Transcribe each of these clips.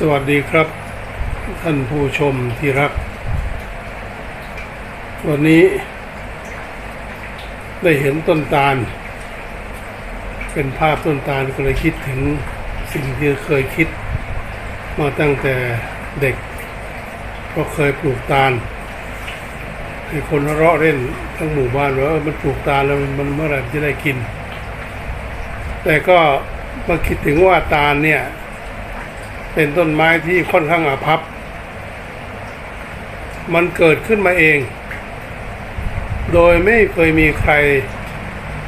สวัสดีครับ ท่านผู้ชมที่รัก วันนี้ ได้เห็นต้นตาล เป็นภาพต้นตาลก็เลยคิดถึงสิ่งที่เคยคิด มาตั้งแต่เด็ก ก็เคยปลูกตาลให้คนเราะเล่นทั้งหมู่บ้านว่ามันปลูกตาลแล้วมันเมื่อไหร่จะได้กิน แต่ก็มาคิดถึงว่าตาลเนี่ย เป็นต้นไม้ที่ค่อนข้างอาภัพมันเกิดขึ้นมาเอง โดยไม่เคยมีใคร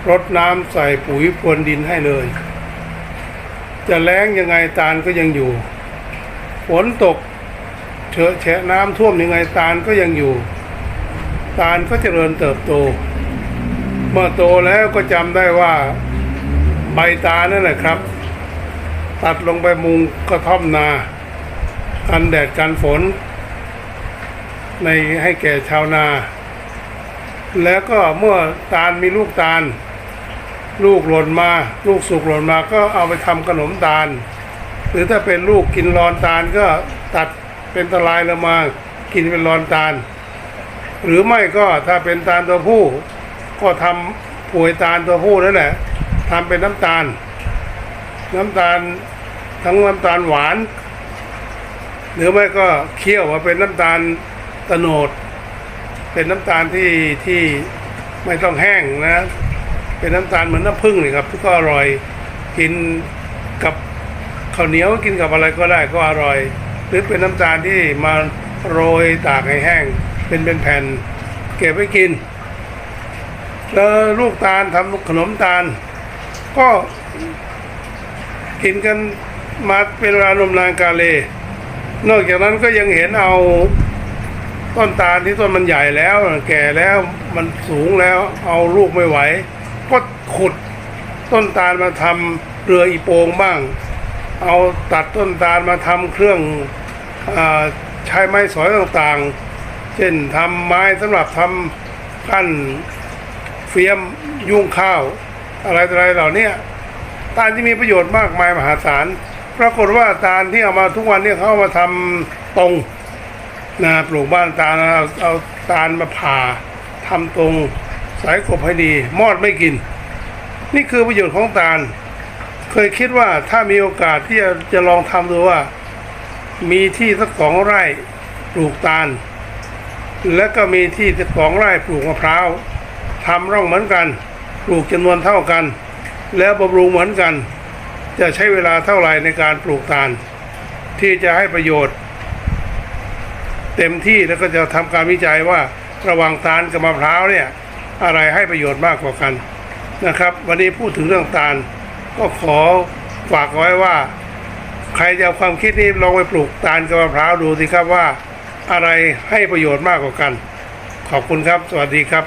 รดน้ำใส่ปุ๋ยพรวนดินให้เลย จะแล้งยังไงตาลก็ยังอยู่ ฝนตกเฉอะแฉะน้ำท่วมยังไงตาลก็ยังอยู่ ตาลก็เจริญเติบโต เมื่อโตแล้วก็จำได้ว่าใบตาลนั่นแหละครับ ตัดลงไปมุงกระท่อมนากันแดดกันฝน ในให้แก่ชาวนา แล้วก็เมื่อตาลมีลูกตาล ลูกหล่นมา ลูกสุกหล่นมาก็เอาไปทำขนมตาล หรือถ้าเป็นลูกกินรอนตาลก็ตัดเป็นตะลายละมา กินเป็นรอนตาล หรือไม่ก็ถ้าเป็นตาลตัวผู้ ก็ทำป่วยตาลตัวผู้นั่นแหละทำเป็นน้ำตาล น้ำตาลทั้งน้ำตาลหวาน หรือไม่ก็เคี่ยวมาเป็นน้ำตาลตะโนด เป็นน้ำตาลที่ที่ไม่ต้องแห้งนะ เป็นน้ำตาลเหมือนน้ำผึ้งเลยครับก็อร่อยกินกับข้าวเหนียวกินกับอะไรก็ได้ก็อร่อย หรือเป็นน้ำตาลที่มาโรยตากให้แห้ง เป็นเป็นแผ่นเก็บไว้กิน แล้วลูกตาลทำขนมตาล ก็ กินกันมาเป็นเวลานมนานกาเล นอกจากนั้นก็ยังเห็นเอาต้นตาลที่ต้นมันใหญ่แล้ว แก่แล้วมันสูงแล้วเอาลูกไม่ไหว ก็ขุดต้นตาลมาทำเรืออีโปงบ้าง เอาตัดต้นตาลมาทำเครื่องอใช้ไม้สอยต่างๆ เช่นทำไม้สำหรับทำกั้นเฟียมยุ่งข้าว อะไรต่ออะไรเหล่านี้ ตาลที่มีประโยชน์มากมายมหาศาลปรากฏว่าตาลที่เอามาทุกวันเนี่ยเขาเอามาทำตรงนะปลูกบ้านตาลเอาเอาตาลมาผ่าทำตรงสายกบให้ดี มอดไม่กิน นี่คือประโยชน์ของตาล เคยคิดว่าถ้ามีโอกาสที่จะจะลองทำดูว่า มีที่สักสองไร่ปลูกตาล แล้วก็มีที่สักสองไร่ปลูกมะพร้าวทำร่องเหมือนกัน ปลูกจำนวนเท่ากัน แล้วบำรุงเหมือนกัน จะใช้เวลาเท่าไหร่ในการปลูกตาล ที่จะให้ประโยชน์ เต็มที่แล้วก็จะทำการวิจัยว่าระหว่างตาลกับมะพร้าวเนี่ยอะไรให้ประโยชน์มากกว่ากันนะครับ วันนี้พูดถึงเรื่องตาล ก็ขอฝากไว้ว่า ใครจะเอาความคิดนี้ลองไปปลูกตาลกับมะพร้าวดูสิครับว่าอะไรให้ประโยชน์มากกว่ากัน ขอบคุณครับ สวัสดีครับ